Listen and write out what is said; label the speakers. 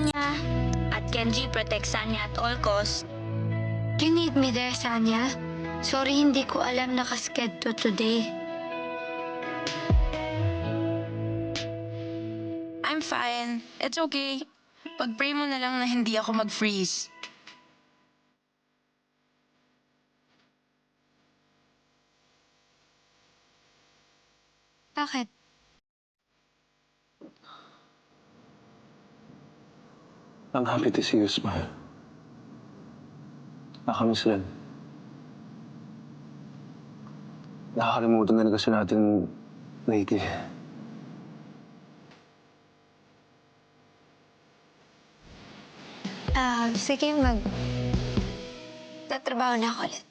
Speaker 1: Sanya. At Kenji protect Sanya at all cost.
Speaker 2: You need me there, Sanya. Sorry, hindi ko alam na kasked to today.
Speaker 3: I'm fine. It's okay. Pag-pray mo na lang na hindi ako mag-freeze.
Speaker 2: Bakit?
Speaker 4: I'm happy to see you smile. Nakamiss rin. Nakakalimutan na rin kasi natin lately.
Speaker 2: Ah, sige, mag... Tatrabaho na ako ulit.